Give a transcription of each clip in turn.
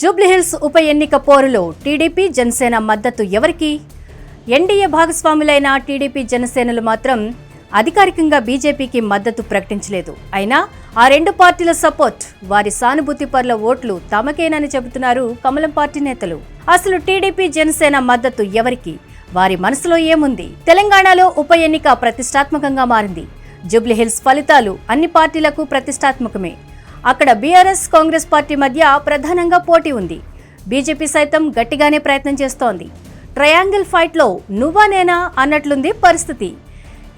జూబ్లీహిల్స్ ఉప ఎన్నిక పోరులో టీడీపీ జనసేన మద్దతు ఎవరికి? ఎన్డీఏ భాగస్వాములైన టీడీపీ జనసేనలు మాత్రం అధికారికంగా బీజేపీకి మద్దతు ప్రకటించలేదు. అయినా ఆ రెండు పార్టీల సపోర్ట్ వారి సానుభూతి పరుల ఓట్లు తమకేనని చెబుతున్నారు కమలం పార్టీ నేతలు. అసలు టీడీపీ జనసేన మద్దతు ఎవరికి? వారి మనసులో ఏముంది? తెలంగాణలో ఉప ఎన్నిక ప్రతిష్టాత్మకంగా మారింది. జూబ్లీహిల్స్ ఫలితాలు అన్ని పార్టీలకు ప్రతిష్టాత్మకమే. అక్కడ బీఆర్ఎస్ కాంగ్రెస్ పార్టీ మధ్య ప్రధానంగా పోటీ ఉంది. బీజేపీ సైతం గట్టిగానే ప్రయత్నం చేస్తోంది. ట్రయాంగిల్ ఫైట్లో నువ్వా నేనా అన్నట్లుంది పరిస్థితి.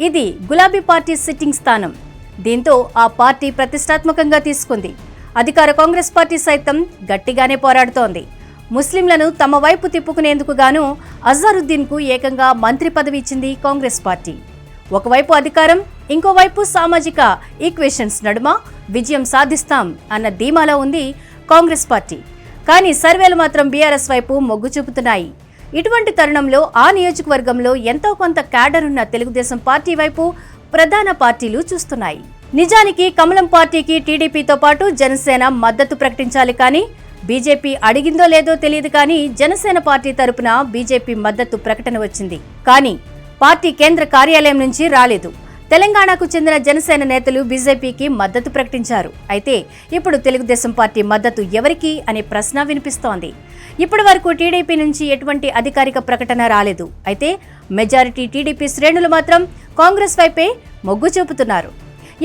ఇది గులాబీ పార్టీ సిట్టింగ్ స్థానం. దీంతో ఆ పార్టీ ప్రతిష్టాత్మకంగా తీసుకుంది. అధికార కాంగ్రెస్ పార్టీ సైతం గట్టిగానే పోరాడుతోంది. ముస్లింలను తమ వైపు తిప్పుకునేందుకు గాను అజారుద్దీన్కు ఏకంగా మంత్రి పదవి ఇచ్చింది కాంగ్రెస్ పార్టీ. ఒకవైపు అధికారం ఇంకోవైపు సామాజిక ఈక్వేషన్స్ నడుమ విజయం సాధిస్తాం అన్న ధీమాలో ఉంది కాంగ్రెస్ పార్టీ. కానీ సర్వేలు మాత్రం బీఆర్ఎస్ వైపు మొగ్గు చూపుతున్నాయి. ఇటువంటి తరుణంలో ఆ నియోజకవర్గంలో ఎంతో కొంత క్యాడర్ ఉన్న తెలుగుదేశం పార్టీ వైపు ప్రధాన పార్టీలు చూస్తున్నాయి. నిజానికి కమలం పార్టీకి టీడీపీతో పాటు జనసేన మద్దతు ప్రకటించాలి కానీ బీజేపీ అడిగిందో లేదో తెలియదు కానీ జనసేన పార్టీ తరపున బీజేపీ మద్దతు ప్రకటన వచ్చింది. కానీ పార్టీ కేంద్ర కార్యాలయం నుంచి రాలేదు. తెలంగాణకు చెందిన జనసేన నేతలు బీజేపీకి మద్దతు ప్రకటించారు. అయితే ఇప్పుడు తెలుగుదేశం పార్టీ మద్దతు ఎవరికి అనే ప్రశ్న వినిపిస్తోంది. ఇప్పటి వరకు టీడీపీ నుంచి ఎటువంటి అధికారిక ప్రకటన రాలేదు. అయితే మెజారిటీ టీడీపీ శ్రేణులు మాత్రం కాంగ్రెస్ వైపే మొగ్గు చూపుతున్నారు.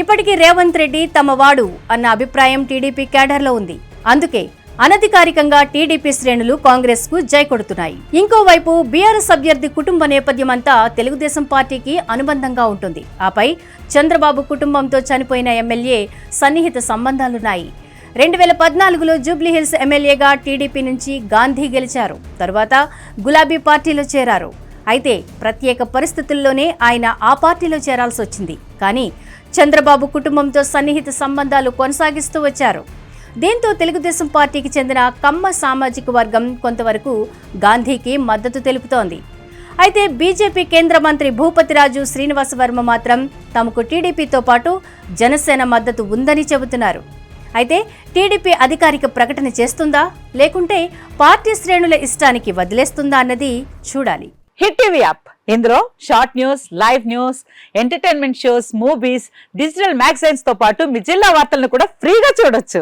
ఇప్పటికీ రేవంత్ రెడ్డి తమ వాడు అన్న అభిప్రాయం టీడీపీ క్యాడర్లో ఉంది. అందుకే అనధికారికంగా టీడీపీ శ్రేణులు కాంగ్రెస్కు జై కొడుతున్నాయి. ఇంకోవైపు బీఆర్ఎస్ అభ్యర్థి కుటుంబ నేపథ్యం అంతా తెలుగుదేశం పార్టీకి అనుబంధంగా ఉంటుంది. ఆపై చంద్రబాబు కుటుంబంతో చనిపోయిన ఎమ్మెల్యే సన్నిహిత సంబంధాలున్నాయి. రెండు వేల పద్నాలుగులో జూబ్లీహిల్స్ ఎమ్మెల్యేగా టీడీపీ నుంచి గాంధీ గెలిచారు. తరువాత గులాబీ పార్టీలో చేరారు. అయితే ప్రత్యేక పరిస్థితుల్లోనే ఆయన ఆ పార్టీలో చేరాల్సి వచ్చింది కానీ చంద్రబాబు కుటుంబంతో సన్నిహిత సంబంధాలు కొనసాగిస్తూ వచ్చారు. దీంతో తెలుగుదేశం పార్టీకి చెందిన కమ్మ సామాజిక వర్గం కొంతవరకు గాంధీకి మద్దతు తెలుపుతోంది. అయితే బీజేపీ కేంద్ర మంత్రి భూపతిరాజు శ్రీనివాసవర్మ మాత్రం తమకు టీడీపీతో పాటు జనసేన మద్దతు ఉందని చెబుతున్నారు. అయితే టీడీపీ అధికారిక ప్రకటన చేస్తుందా? లేకుంటే పార్టీ శ్రేణుల ఇష్టానికి వదిలేస్తుందా అన్నది చూడాలి. Hit TV app. ఇందులో short news live news entertainment shows movies digital మ్యాగజైన్స్తో పాటు మీ జిల్లా వార్తలను కూడా ఫ్రీగా చూడొచ్చు.